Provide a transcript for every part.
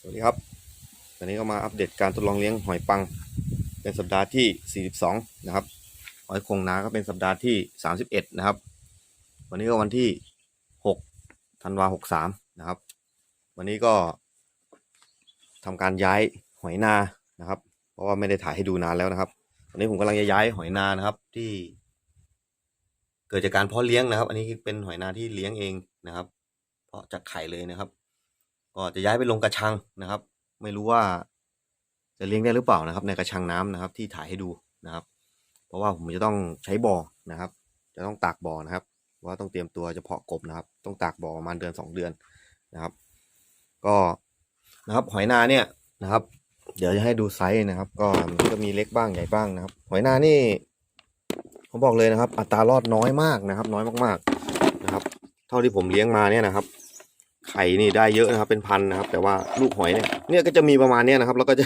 สวัสดีครับวันนี้ก็มาอัปเดตการทดลองเลี้ยงหอยปัง เป็นสัปดาห์ที่ 42 นะครับ หอยคงนาก็เป็นสัปดาห์ที่ 31 นะครับ วันนี้ก็วันที่ 6 ธันวา63 นะครับ วันนี้ก็ทำการย้ายหอยนานะครับ เพราะว่าไม่ได้ถ่ายให้ดูนานแล้วนะครับวันนี้ผมกำลังจะย้ายหอยนานะครับที่ เกิดจากการเพาะเลี้ยงนะครับ อันนี้เป็นหอยนาที่เลี้ยงเองนะครับ เพาะจากไข่เลยนะครับ ก็จะย้ายไปลงกระชังนะครับ ไม่รู้ว่าจะเลี้ยงได้หรือเปล่านะครับ ในกระชังน้ำนะครับ ที่ถ่ายให้ดูนะครับ เพราะว่าผมจะต้องใช้บ่อนะครับ จะต้องตากบ่อนะครับ ว่าต้องเตรียมตัวจะเพาะกบนะครับ ต้องตากบ่อประมาณเดือนสองเดือนนะครับ ก็นะครับหอยนาเนี่ยนะครับ เดี๋ยวจะให้ดูไซส์นะครับ ก็มันก็มีเล็กบ้างใหญ่บ้างนะครับ หอยนานี่ผมบอกเลยนะครับ อัตรารอดน้อยมากนะครับ น้อยมากๆนะครับ เท่าที่ผมเลี้ยงมาเนี่ยนะครับ ไข่นี่ได้เยอะนะครับ เป็นพันนะครับ แต่ว่าลูกหอยเนี่ยเนี่ยก็จะมีประมาณเนี้ยนะครับ แล้วก็จะ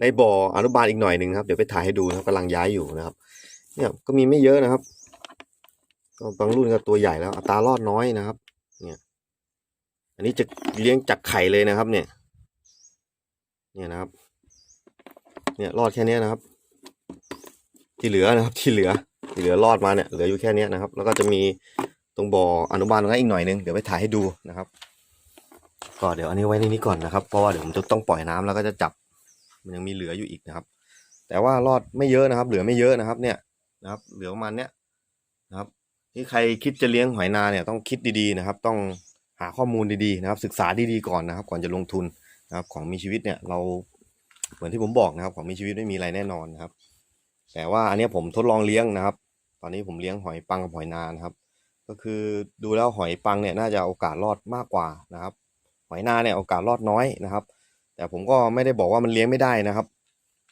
ในบ่ออนุบาลอีกหน่อยหนึ่งครับเดี๋ยวไปถ่ายให้ดูนะครับกำลังย้ายอยู่นะครับ เนี่ยก็มีไม่เยอะนะครับก็บางรุ่นก็ตัวใหญ่แล้วอัตรารอดน้อยนะครับ เนี่ย อันนี้จะเลี้ยงจากไข่เลยนะครับ เนี่ย เนี่ยนะครับ เนี่ยรอดแค่นี้นะครับ ที่เหลือนะครับ ที่เหลือ ที่เหลือรอดมาเนี่ยเหลืออยู่แค่นี้นะครับ แล้วก็จะมีตรงบ่ออนุบาลตรงนั้นอีกหน่อยนึงเดี๋ยวไปถ่ายให้ดูนะครับ ก็เดี๋ยวอันนี้ไว้ในนี้ก่อนนะครับ เพราะว่าเดี๋ยวผมจะต้องปล่อยน้ำแล้วก็จะจับ มันยังมีเหลืออยู่อีกนะครับ แต่ว่ารอดไม่เยอะนะครับ เหลือไม่เยอะนะครับ เนี่ยนะครับ เหลือประมาณเนี้ยนะครับ ที่ใครคิดจะเลี้ยงหอยนาเนี่ยต้องคิดดีๆนะครับ ต้องหาข้อมูลดีๆนะครับ ศึกษาดีๆก่อนนะครับ ก่อนจะลงทุนนะครับ ของมีชีวิตเนี่ยเราเหมือนที่ผมบอกนะครับ ของมีชีวิตไม่มีอะไรแน่นอนนะครับ แต่ว่าอันนี้ผมทดลองเลี้ยงนะครับ ตอนนี้ผมเลี้ยงหอยปังกับหอยนานะครับ ก็คือดูแล้วหอยปังเนี่ยน่าจะโอกาสรอดมากกว่านะครับ หอยนาเนี่ยโอกาสรอดน้อยนะครับ แต่ผมก็ไม่ได้บอกว่ามันเลี้ยงไม่ได้นะครับ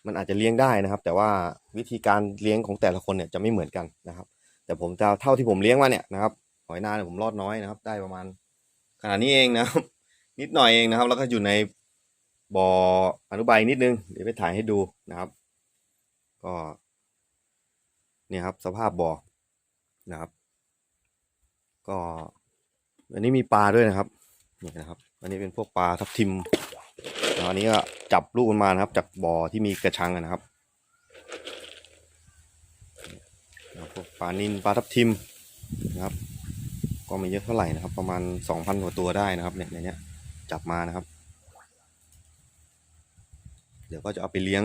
มันอาจจะเลี้ยงได้นะครับ แต่ว่าวิธีการเลี้ยงของแต่ละคนเนี่ยจะไม่เหมือนกันนะครับ แต่ผมจะเท่าที่ผมเลี้ยงมาเนี่ยนะครับหอยนาเนี่ยผมรอดน้อยนะครับ ได้ประมาณขนาดนี้เองนะครับ นิดหน่อยเองนะครับ แล้วก็อยู่ในบ่ออนุบาลอีกนิดนึงเดี๋ยวไปถ่ายให้ดูนะครับ ก็เนี่ยครับสภาพบ่อนะครับ ก็อันนี้มีปลาด้วยนะครับนี่นะครับ อันนี้เป็นพวกปลาทับทิมแล้วอันนี้ก็จับลูกมันมานะครับจากบ่อที่มีกระชังนะครับพวกปลานินปลาทับทิมนะครับ ก็ไม่เยอะเท่าไหร่นะครับ ประมาณสองพันกว่าตัวได้นะครับเนี่ยในนี้จับมานะครับ เดี๋ยวก็จะเอาไปเลี้ยง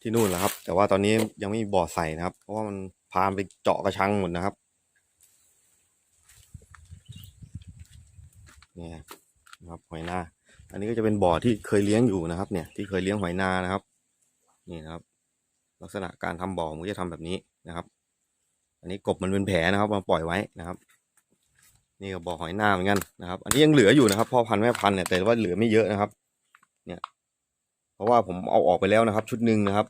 ที่นู่นแหละครับ แต่ว่าตอนนี้ยังไม่มีบ่อใส่นะครับ เพราะว่ามันพาไปเจาะกระชังหมดนะครับเนี่ย นะครับหอยนา อันนี้ก็จะเป็นบ่อที่เคยเลี้ยงอยู่นะครับ เนี่ยที่เคยเลี้ยงหอยนานะครับ นี่นะครับ ลักษณะการทำบ่อมันจะทำแบบนี้นะครับ อันนี้กบมันเป็นแผลนะครับ มาปล่อยไว้นะครับ นี่ก็บ่อหอยนาเหมือนกันนะครับ อันนี้ยังเหลืออยู่นะครับพ่อพันธุ์แม่พันธุ์เนี่ยแต่ว่าเหลือไม่เยอะนะครับ เนี่ย เพราะว่าผมเอาออกไปแล้วนะครับ ชุดหนึ่งนะครับ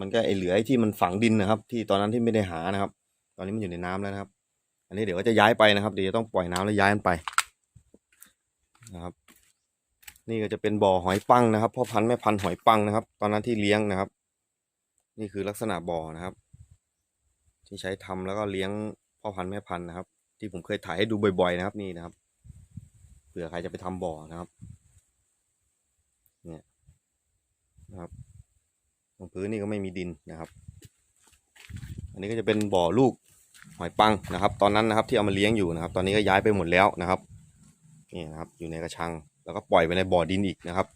มันก็ไอเหลือไอ้ที่มันฝังดินนะครับ ที่ตอนนั้นที่ไม่ได้หานะครับ ตอนนี้มันอยู่ในน้ำแล้วนะครับ อันนี้เดี๋ยวก็จะย้ายไปนะครับเดี๋ยวจะต้องปล่อยน้ำแล้วย้ายมันไป นะครับ นี่ก็จะเป็นบ่อหอยปังนะครับพ่อพันธุ์แม่พันธุ์หอยปังนะครับ ตอนนั้นที่เลี้ยงนะครับ นี่คือลักษณะบ่อนะครับ ที่ใช้ทำแล้วก็เลี้ยงพ่อพันธุ์แม่พันธุ์นะครับ ที่ผมเคยถ่ายให้ดูบ่อย ๆ นะครับ นี่นะครับเผื่อใครจะไปทำบ่อนะครับ เนี่ยนะครับตรงพื้นนี่ก็ไม่มีดินนะครับ อันนี้ก็จะเป็นบ่อลูกหอยปังนะครับ ตอนนั้นนะครับที่เอามาเลี้ยงอยู่นะครับ ตอนนี้ก็ย้ายไปหมดแล้วนะครับ นี่นะครับ อยู่ในกระชัง แล้วก็ปล่อยไปในบ่อดินอีกนะครับ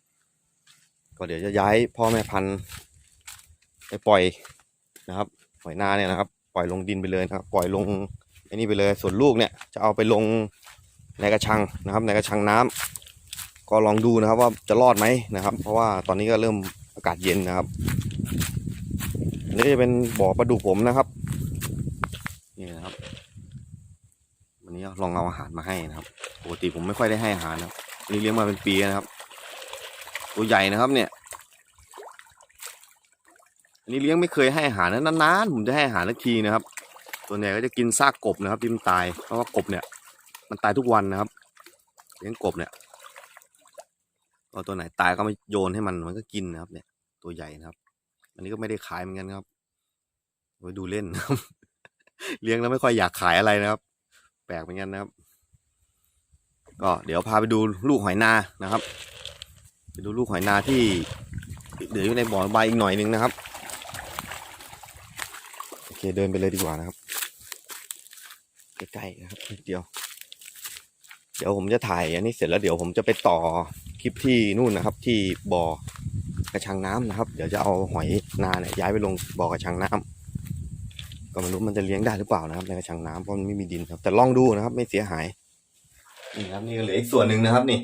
ก็เดี๋ยวจะย้ายพ่อแม่พันธุ์ไปปล่อยนะครับหอยนาเนี่ยนะครับ ปล่อยลงดินไปเลยนะครับ ปล่อยลงไอ้นี่ไปเลย ส่วนลูกเนี่ยจะเอาไปลงในกระชังนะครับ ในกระชังน้ำก็ลองดูนะครับว่าจะรอดไหมนะครับ เพราะว่าตอนนี้ก็เริ่มอากาศเย็นนะครับนนี้ก็จะเป็นบ่อปลาดุกผมนะครับ นี่นะครับ วันนี้ลองเอาอาหารมาให้นะครับปกติผมไม่ค่อยได้ให้อาหารนะรันนี้เลี้ยงมาเป็นปีนะครับ ตัวใหญ่นะครับเนี่ยอันนี้เลี้ยงไม่เคยให้อาหารนะนานๆผมจะให้อาหารสักทีนะครับส่วนใหญ่ก็จะกินซากกบนะครับที่มันตายเพราะว่ากบเนี่ย มันตายทุกวันนะครับ เลี้ยงกบเนี่ยก็ตัวไหนตายก็ไม่โยนให้มันมันก็กินนะครับ เนี่ย ตัวใหญ่นะครับ อันนี้ก็ไม่ได้ขายเหมือนกันครับไว้ดูเล่นนะครับ เลี้ยงแล้วไม่ค่อยอยากขายอะไรนะครับ ปลกเหมือนกันนะครับ ก็เดี๋ยวพาไปดูลูกหอยนานะครับ ไปดูลูกหอยนาที่เหลืออยู่ในบ่อใบอีกหน่อยนึงนะครับโอเคเดินไปเลยดีกว่านะครับใกล้ๆนะครับนิดเดียว เดี๋ยวผมจะถ่ายอันนี้เสร็จแล้วเดี๋ยวผมจะไปต่อคลิปที่นู่นนะครับ ที่บ่อกระชังน้ำนะครับ เดี๋ยวจะเอาหอยนาเนี่ยย้ายไปลงบ่อกระชังน้ำก็ ไม่รู้มันจะเลี้ยงได้หรือเปล่านะครับในกระชังน้ำเพราะมันไม่มีดินครับ แต่ลองดูนะครับ ไม่เสียหายนี่ครับนี่เหลืออีกส่วนหนึ่งนะครับ นี่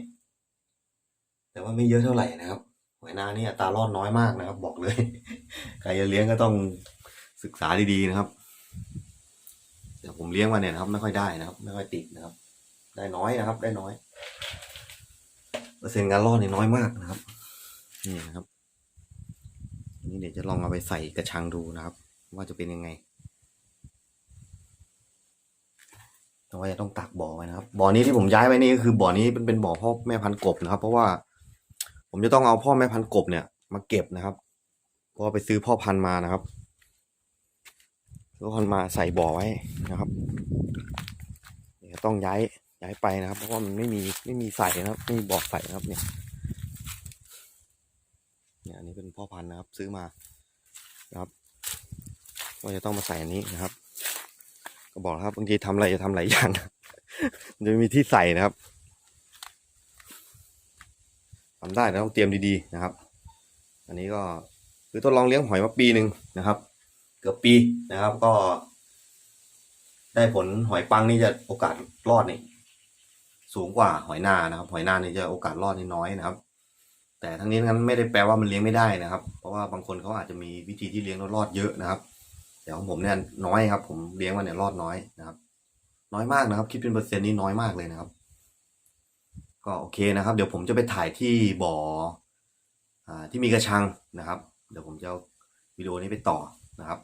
แต่ว่าไม่เยอะเท่าไหร่นะครับหอยนานี่อัตรารอดน้อยมากนะครับ บอกเลยใครจะเลี้ยงก็ต้องศึกษาดีๆนะครับเดี๋ยวผมเลี้ยงมาเนี่ยนะครับ ไม่ค่อยได้นะครับ ไม่ค่อยติดนะครับ ได้น้อยนะครับ ได้น้อยเปอร์เซ็นต์การรอดนี่น้อยมากนะครับนี่นะครับนี่เดี๋ยวจะลองเอาไปใส่กระชังดูนะครับ ว่าจะเป็นยังไง แต่ว่าจะต้องตักบ่อไว้นะครับ บ่อนี้ที่ผมย้ายไว้นี่ก็คือบ่อนี้เป็นเป็นบ่อพ่อแม่พันกบนะครับ เพราะว่า ผมจะต้องเอาพ่อแม่พันกบเนี่ย มาเก็บนะครับ เพราะไปซื้อพ่อพันมานะครับซื้อพันมาใส่บ่อไว้นะครับเดี๋ยวต้องย้ายย้ายไปนะครับ เพราะว่ามันไม่มีไม่มีใส่นะครับ ไม่มีบ่อใส่นะครับเนี่ยเนี่ยอันนี้เป็นพ่อพันธุ์นะครับ ซื้อมานะครับว่าจะต้องมาใส่อันนี้นะครับ ก็บอกครับบางทีทำอะไรจะทำหลายอย่างจะม่มีที่ใส่นะครับทำได้แต่ต้องเตรียมดีๆนะครับ อันนี้ก็คือทดลองเลี้ยงหอยมาปีหนึ่งนะครับ เกือบปีนะครับก็ ได้ผลหอยปังนี่จะโอกาสรอดนี่สูงกว่าหอยนานะครับ หอยนานี่จะโอกาสรอดนี่น้อยนะครับ แต่ทั้งนี้ทั้งนั้นไม่ได้แปลว่ามันเลี้ยงไม่ได้นะครับ เพราะว่าบางคนเขาอาจจะมีวิธีที่เลี้ยงแล้วรอดเยอะนะครับ แต่ของผมเนี่ยน้อยครับ ผมเลี้ยงมาเนี่ยรอดน้อยนะครับ น้อยมากนะครับ คิดเป็นเปอร์เซ็นต์นี่น้อยมากเลยนะครับ ก็โอเคนะครับ เดี๋ยวผมจะไปถ่ายที่บ่ออ่าที่มีกระชังนะครับ เดี๋ยวผมจะวิดีโอนี้ไปต่อนะครับ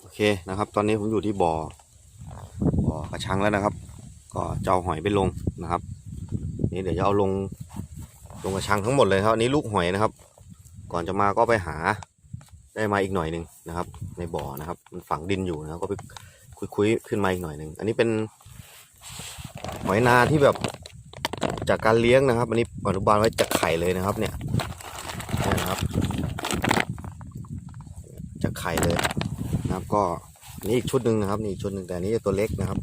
โอเคนะครับ ตอนนี้ผมอยู่ที่บ่อบ่อกระชังแล้วนะครับ ก็จะเอาหอยไปลงนะครับ นี่เดี๋ยวจะเอาลงลงกระชังทั้งหมดเลยครับอันนี้ลูกหอยนะครับ ก่อนจะมาก็ไปหา ได้มาอีกหน่อยหนึ่งนะครับ ในบ่อนะครับ มันฝังดินอยู่นะก็ไปคุยๆขึ้นมาอีกหน่อยหนึ่งอันนี้เป็นหอยนาที่แบบจากการเลี้ยงนะครับ อันนี้อนุบาลไว้จากไข่เลยนะครับ เนี่ยนี่นะครับจากไข่เลยนะครับ ก็นี่อีกชุดหนึ่งนะครับนี่ชุดหนึ่งแต่นนี้จะตัวเล็กนะครับ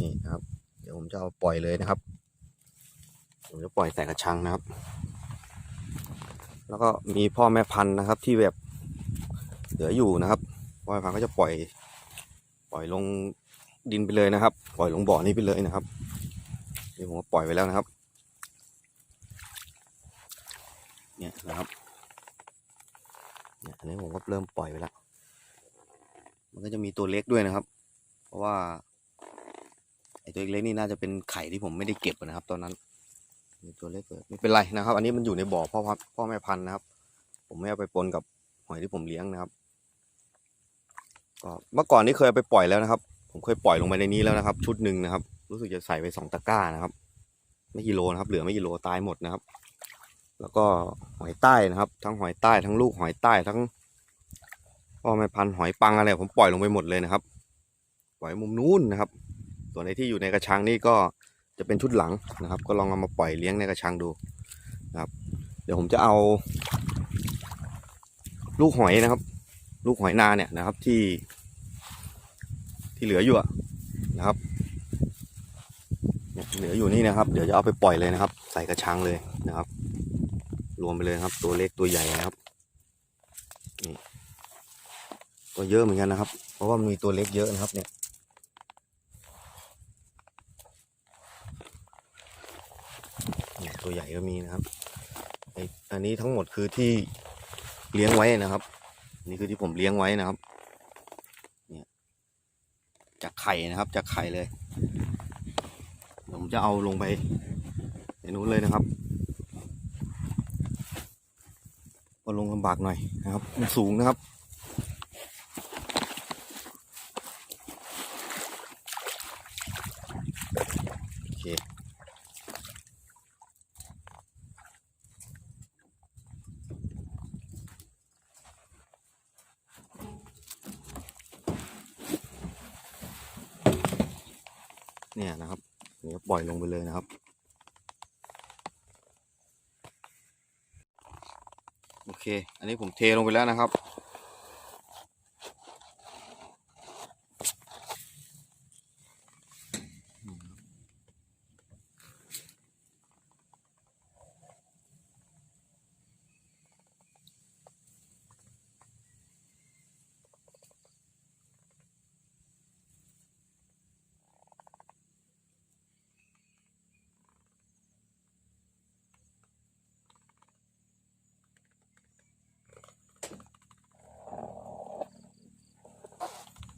นี่นะครับ เดี๋ยวผมจะเอาปล่อยเลยนะครับผมจะปล่อยใส่กระชังนะครับ แล้วก็มีพ่อแม่พันธุ์นะครับ ที่แบบ เหลืออยู่นะครับพ่อแม่พันธุ์ก็จะปล่อย ปล่อยลงดินไปเลยนะครับ ปล่อยลงบ่อนี้ไปเลยนะครับนี่ผมก็ปล่อยไปแล้วนะครับ เนี่ยนะครับเนี่ยอันนี้ผมก็เริ่มปล่อยไปแล้ว มันก็จะมีตัวเล็กด้วยนะครับ เพราะว่าไอ้ตัวเล็กนี่น่าจะเป็นไข่ที่ผมไม่ได้เก็บนะครับ ตอนนั้นมีตัวเล็กเกิดไม่เป็นไรนะครับ อันนี้มันอยู่ในบ่อพ่อพ่อแม่พันธุ์นะครับ ผมไม่เอาไปปนกับหอยที่ผมเลี้ยงนะครับ ก็เมื่อก่อนนี้เคยไปปล่อยแล้วนะครับ ผมเคยปล่อยลงไปในนี้แล้วนะครับ ชุดหนึ่งนะครับ รู้สึกจะใส่ไปสองตะกร้านะครับ ไม่กิโลนะครับ เหลือไม่กิโลตายหมดนะครับ แล้วก็หอยใต้นะครับ ทั้งหอยใต้ทั้งลูกหอยใต้ทั้งพ่อแม่พันหอยปังอะไรผมปล่อยลงไปหมดเลยนะครับ ปล่อยมุมนู้นนะครับ ส่วนในที่อยู่ในกระชังนี่ก็จะเป็นชุดหลังนะครับ ก็ลองเอามาปล่อยเลี้ยงในกระชังดูนะครับ เดี๋ยวผมจะเอา ลูกหอยนะครับ ลูกหอยนาเนี่ยนะครับที่ ที่เหลืออยู่นะครับเนี่ยเหลืออยู่นี่นะครับ เดี๋ยวจะเอาไปปล่อยเลยนะครับ ใส่กระชังเลยนะครับ รวมไปเลยนะครับ ตัวเล็กตัวใหญ่นะครับนี่ตัวเยอะเหมือนกันนะครับ เพราะว่ามันมีตัวเล็กเยอะนะครับ เนี่ยเนี่ยตัวใหญ่ก็มีนะครับไออันนี้ทั้งหมดคือที่เลี้ยงไว้นะครับ นี่คือที่ผมเลี้ยงไว้นะครับเนี่ยจากไข่นะครับจากไข่เลยเดี๋ยวผมจะเอาลงไปในนู้นเลยนะครับก็ลงลำบากหน่อยนะครับ มันสูงนะครับ อยลงไปเลยนะครับ โอเค อันนี้ผมเทลงไปแล้วนะครับ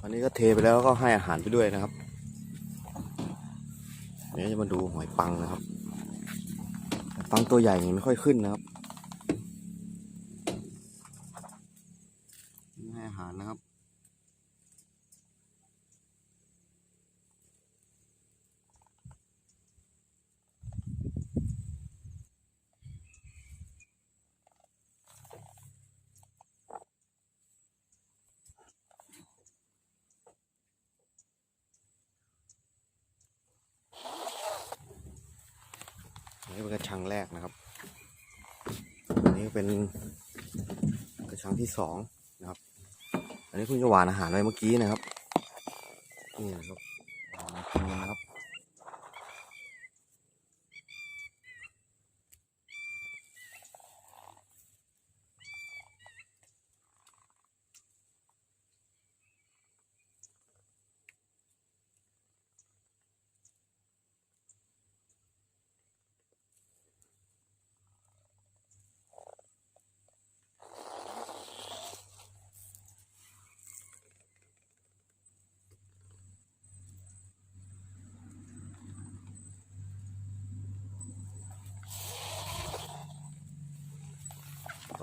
อันนี้ก็เทไปแล้วก็ให้อาหารไปด้วยนะครับเดี๋ยวจะมาดูหอยปังนะครับ ปังตัวใหญ่ไม่ค่อยขึ้นนะครับให้อาหารนะครับ อันนี้เป็นกระ ชังแรกนะครับ อันนี้เป็นกระชังที่สองนะครับ อันนี้เพิ่งจะหวานอาหารไว้เมื่อกี้นะครับ นี่นะครับมากินกันนะครับ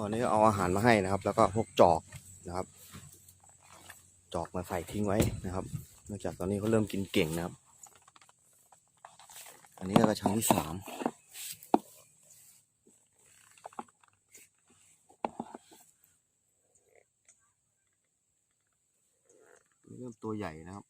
ตอนนี้ก็เอาอาหารมาให้นะครับ แล้วก็พวกจอกนะครับ จอกมาใส่ทิ้งไว้นะครับเนื่องจากตอนนี้เขาเริ่มกินเก่งนะครับ อันนี้ก็กระชังที่สามเริ่มตัวใหญ่นะครับ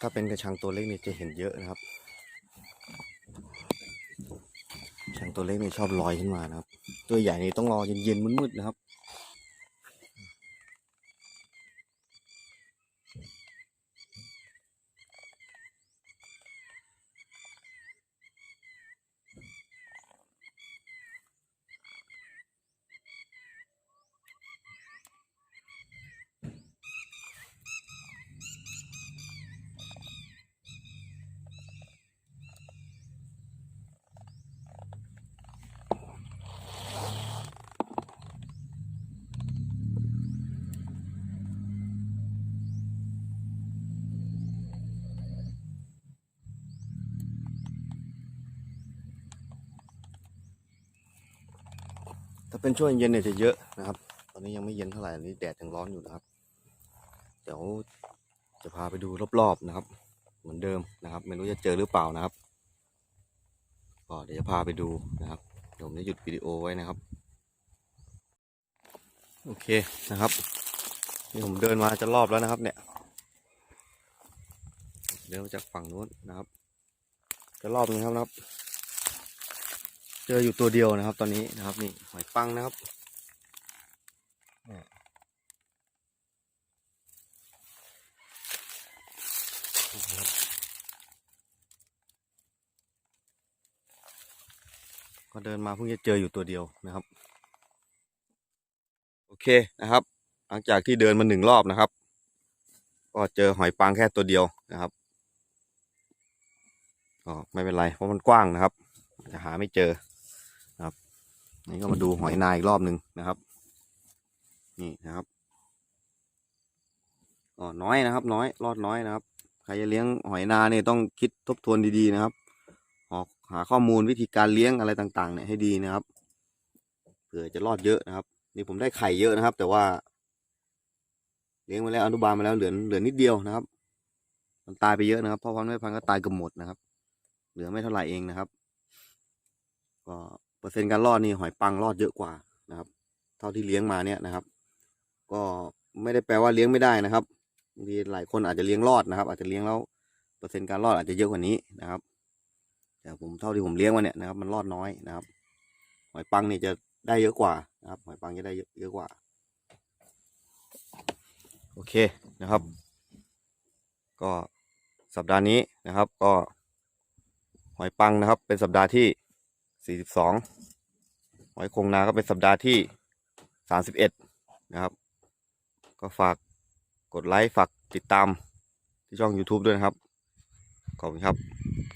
ถ้าเป็นกระชังตัวเล็กนี่จะเห็นเยอะนะครับกระชังตัวเล็กนี่ชอบลอยขึ้นมานะครับ ตัวใหญ่นี่ต้องรอเย็นๆมืดๆนะครับ ถ้าเป็นช่วงเย็นเนี่ยจะเยอะนะครับ ตอนนี้ยังไม่เย็นเท่าไหร่อันนี้แดดยังร้อนอยู่นะครับ เดี๋ยวจะพาไปดูรอบๆนะครับ เหมือนเดิมนะครับ ไม่รู้จะเจอหรือเปล่านะครับก็เดี๋ยวจะพาไปดูนะครับเดี๋ยวผมจะหยุดวิดีโอไว้นะครับ โอเคนะครับนี่ผมเดินมาจะรอบแล้วนะครับ เนี่ย เดินมาจากฝั่งนู้นนะครับ จะรอบนึงครับนะครับ เจออยู่ตัวเดียวนะครับ ตอนนี้นะครับนี่หอยปังนะครับก็เดินมาเพิ่งจะเจออยู่ตัวเดียวนะครับ โอเคนะครับ หลังจากที่เดินมาหนึ่งรอบนะครับ ก็เจอหอยปังแค่ตัวเดียวนะครับก็ไม่เป็นไรเพราะมันกว้างนะครับ จะหาไม่เจอ นี่ก็มาดูหอยนายอีกรอบหนึ่งนะครับ นี่นะครับอ๋อน้อยนะครับ น้อยรอดน้อยนะครับ ใครจะเลี้ยงหอยนาเนี่ยต้องคิดทบทวนดีๆนะครับออกหาข้อมูลวิธีการเลี้ยงอะไรต่างๆ เนี่ยให้ดีนะครับเผื่อจะรอดเยอะนะครับ นี่ผมได้ไข่เยอะนะครับ แต่ว่า เลี้ยงมาแล้วอนุบาลมาแล้วเหลือเหลือนิดเดียวนะครับ มันตายไปเยอะนะครับเพราะวันไม่พันธุ์ก็ตายเกือบหมดนะครับ เหลือไม่เท่าไหร่เองนะครับ ก็ อร์เซ็นต์การรอดนี่หอยปังรอดเยอะกว่านะครับ เท่าที่เลี้ยงมาเนี่ยนะครับ ก็ไม่ได้แปลว่าเลี้ยงไม่ได้นะครับบางทีหลายคนอาจจะเลี้ยงรอดนะครับ อาจจะเลี้ยงแล้วเปอร์เซ็นต์การรอดอาจจะเยอะกว่านี้นะครับ แต่ผมเท่าที่ผมเลี้ยงมาเนี่ยนะครับมันรอดน้อยนะครับ หอยปังนี่จะได้เยอะกว่านะครับ หอยปังจะได้เยอะเยอะกว่า โอเคนะครับ ก็สัปดาห์นี้นะครับ ก็หอยปังนะครับ เป็นสัปดาห์ที่ สี่สิบสองหอยโคงนาก็เป็นสัปดาห์ที่สามสิบเอ็ดนะครับ ก็ฝากกดไลค์ ฝากติดตามที่ช่อง YouTube ด้วยนะครับ ขอบคุณครับ